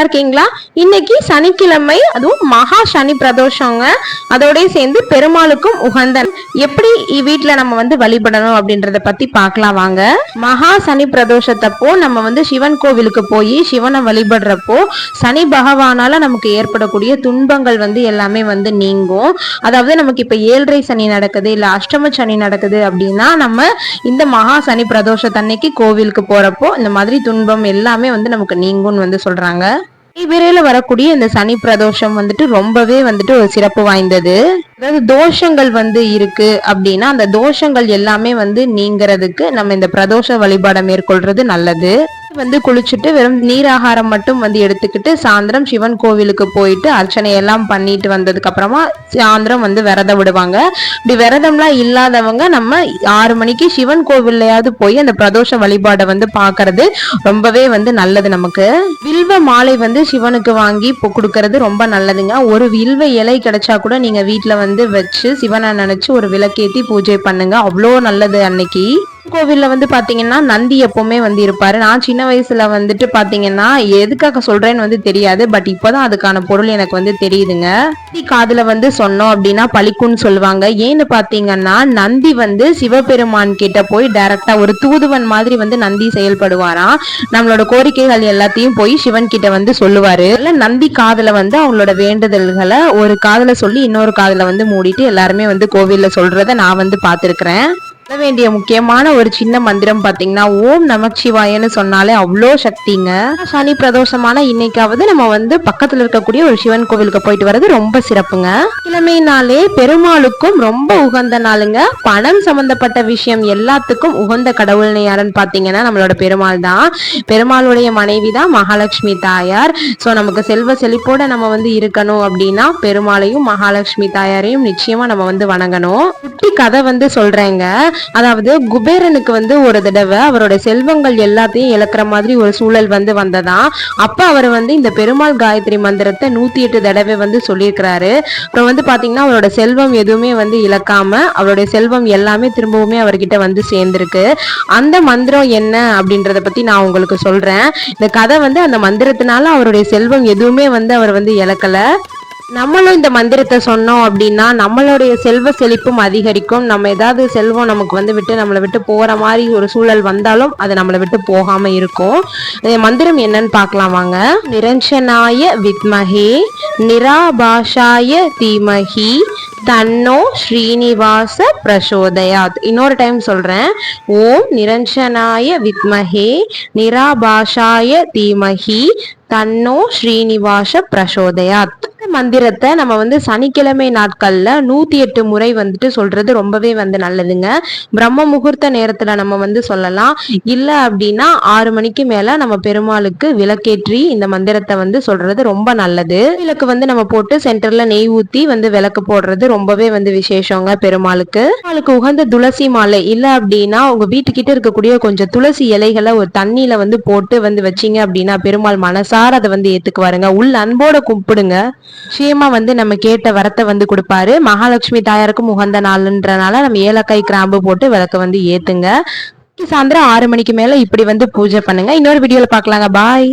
நல்லா இருக்கீங்களா? இன்னைக்கு சனிக்கிழமை அதுவும் மகா சனி பிரதோஷங்க. அதோடய சேர்ந்து பெருமாளுக்கும் உகந்த எப்படி வீட்டுல நம்ம வந்து வழிபடணும் அப்படின்றத பத்தி பார்க்கலாம் வாங்க. மகா சனி பிரதோஷத்தப்போ நம்ம வந்து சிவன் கோவிலுக்கு போய் சிவனை வழிபடுறப்போ சனி பகவானால நமக்கு ஏற்படக்கூடிய துன்பங்கள் வந்து எல்லாமே வந்து நீங்கும். அதாவது நமக்கு இப்ப ஏழரை சனி நடக்குது இல்ல அஷ்டம சனி நடக்குது அப்படின்னா நம்ம இந்த மகா சனி பிரதோஷத்தன்னைக்கு கோவிலுக்கு போறப்போ இந்த மாதிரி துன்பம் எல்லாமே வந்து நமக்கு நீங்கும்னு வந்து சொல்றாங்க. விரைவில் வரக்கூடிய இந்த சனி பிரதோஷம் வந்துட்டு ரொம்பவே வந்துட்டு ஒரு சிறப்பு வாய்ந்தது. அதாவது தோஷங்கள் வந்து இருக்கு அப்படின்னா அந்த தோஷங்கள் எல்லாமே வந்து நீங்கிறதுக்கு நம்ம இந்த பிரதோஷ வழிபாடை மேற்கொள்றது நல்லது. வந்து குளிச்சுட்டு வெறும் நீராகாரம் மட்டும் வந்து எடுத்துக்கிட்டு சாயந்தரம் சிவன் கோவிலுக்கு போயிட்டு அர்ச்சனை எல்லாம் பண்ணிட்டு வந்ததுக்கு அப்புறமா சாயந்தரம் வந்து விரதம் விடுவாங்க. இப்படி விரதம்லாம் இல்லாதவங்க நம்ம ஆறு மணிக்கு சிவன் கோவில்லையாவது போய் அந்த பிரதோஷ வழிபாடை வந்து பாக்குறது ரொம்பவே வந்து நல்லது நமக்கு. வில்வ மாலை வந்து சிவனுக்கு வாங்கி கொடுக்கறது ரொம்ப நல்லதுங்க. ஒரு வில்வ இலை கிடைச்சா கூட நீங்க வீட்டுல வந்து வச்சு சிவனை நினைச்சு ஒரு விளக்கேத்தி பூஜை பண்ணுங்க. அவ்வளோ நல்லது அன்னைக்கு. கோவிலில் வந்து பார்த்தீங்கன்னா நந்தி எப்போவுமே வந்து இருப்பார். நான் சின்ன வயசில் வந்துட்டு பார்த்தீங்கன்னா எதுக்காக சொல்கிறேன்னு வந்து தெரியாது. பட் இப்போ தான் அதுக்கான பொருள் எனக்கு வந்து தெரியுதுங்க. நந்தி காதில் வந்து சொன்னோம் அப்படின்னா பழிக்கும்னு சொல்லுவாங்க. ஏன்னு பார்த்தீங்கன்னா நந்தி வந்து சிவபெருமான் கிட்ட போய் டைரக்டா ஒரு தூதுவன் மாதிரி வந்து நந்தி செயல்படுவாராம். நம்மளோட கோரிக்கைகள் எல்லாத்தையும் போய் சிவன் கிட்ட வந்து சொல்லுவார். இல்லை நந்தி காதில் வந்து அவங்களோட வேண்டுதல்களை ஒரு காதில் சொல்லி இன்னொரு காதில் வந்து மூடிட்டு எல்லாருமே வந்து கோவிலில் சொல்கிறத நான் வந்து பார்த்துருக்குறேன் சொல்ல வேண்டிய முக்கியமான ஒரு சின்ன மந்திரம் பார்த்தீங்கன்னா ஓம் நமச்சிவாயன்னு சொன்னாலே அவ்வளோ சக்திங்க. சனி பிரதோஷமான இன்னைக்காவது நம்ம வந்து பக்கத்தில் இருக்கக்கூடிய ஒரு சிவன் கோவிலுக்கு போயிட்டு வர்றது ரொம்ப சிறப்புங்க. கிழமைனாலே பெருமாளுக்கும் ரொம்ப உகந்த நாளுங்க. பணம் சம்பந்தப்பட்ட விஷயம் எல்லாத்துக்கும் உகந்த கடவுள்னு யாருன்னு பார்த்தீங்கன்னா நம்மளோட பெருமாள் தான். பெருமாளுடைய மனைவி தான் மகாலட்சுமி தாயார். ஸோ நமக்கு செல்வ செழிப்போட நம்ம வந்து இருக்கணும் அப்படின்னா பெருமாளையும் மகாலட்சுமி தாயாரையும் நிச்சயமா நம்ம வந்து வணங்கணும். குட்டி கதை வந்து சொல்றேங்க. அதாவது குபேரனுக்கு வந்து ஒரு தடவை அவரோட செல்வங்கள் எல்லாத்தையும் இழக்கிற மாதிரி ஒரு சூழல் வந்து வந்ததா அப்போ அவர் வந்து இந்த பெருமாள் காயத்ரி மந்திரத்தை நூற்றி எட்டு தடவை வந்து சொல்லியிருக்கிறாரு. அப்புறம் வந்து பார்த்தீங்கன்னா அவரோட செல்வம் எதுவுமே வந்து இழக்காம அவருடைய செல்வம் எல்லாமே திரும்பவுமே அவர்கிட்ட வந்து சேர்ந்துருக்கு. அந்த மந்திரம் என்ன அப்படின்றத பற்றி நான் உங்களுக்கு சொல்கிறேன் இந்த கதை வந்து அந்த மந்திரத்தினால அவருடைய செல்வம் எதுவுமே வந்து அவர் வந்து இழக்கல. நம்மளும் இந்த மந்திரத்தை சொன்னோம் அப்படின்னா நம்மளுடைய செல்வ செழிப்பும் அதிகரிக்கும். நம்ம ஏதாவது செல்வம் நமக்கு வந்து விட்டு நம்மளை விட்டு போகிற மாதிரி ஒரு சூழல் வந்தாலும் அது நம்மளை விட்டு போகாம இருக்கும். மந்திரம் என்னன்னு பார்க்கலாம் வாங்க. நிரஞ்சனாய வித்மகே நிராபாஷாய தீமகி தன்னோ ஸ்ரீனிவாச பிரசோதயாத். இன்னொரு டைம் சொல்கிறேன் ஓம் நிரஞ்சனாய வித்மகே நிராபாஷாய தீமகி தன்னோ ஸ்ரீனிவாச பிரசோதயாத். மந்திரத்தை நம்ம வந்து சனிக்கிழமை நாட்கள்ல நூத்தி எட்டு முறை வந்துட்டு சொல்றது ரொம்பவே வந்து நல்லதுங்க. பிரம்ம முகூர்த்த நேரத்துல நம்ம வந்து சொல்லலாம். இல்ல அப்படின்னா ஆறு மணிக்கு மேல நம்ம பெருமாளுக்கு விளக்கேற்றி இந்த மந்திரத்தை வந்து சொல்றது ரொம்ப நல்லது. விளக்கு வந்து நம்ம போட்டு சென்டர்ல நெய் ஊத்தி வந்து விளக்கு போடுறது ரொம்பவே வந்து விசேஷங்க பெருமாளுக்கு. பெருமாளுக்கு உகந்த துளசி மாலை. இல்ல அப்படின்னா உங்க வீட்டுக்கிட்ட இருக்கக்கூடிய கொஞ்சம் துளசி இலைகளை ஒரு தண்ணியில வந்து போட்டு வந்து வச்சீங்க அப்படின்னா பெருமாள் மனசார அதை வந்து ஏத்துக்குவாருங்க. உள்ள அன்போட கும்பிடுங்க. நிச்சயமா வந்து நம்ம கேட்ட வரத்தை வந்து கொடுப்பாரு. மகாலட்சுமி தாயாருக்கும் உகந்த நாள்ன்றனால நம்ம ஏலக்காய் கிராம்பு போட்டு விளக்க வந்து ஏத்துங்க. சாயந்தரம் ஆறு மணிக்கு மேல இப்படி வந்து பூஜை பண்ணுங்க. இன்னொரு வீடியோல பாக்கலாங்க. பாய்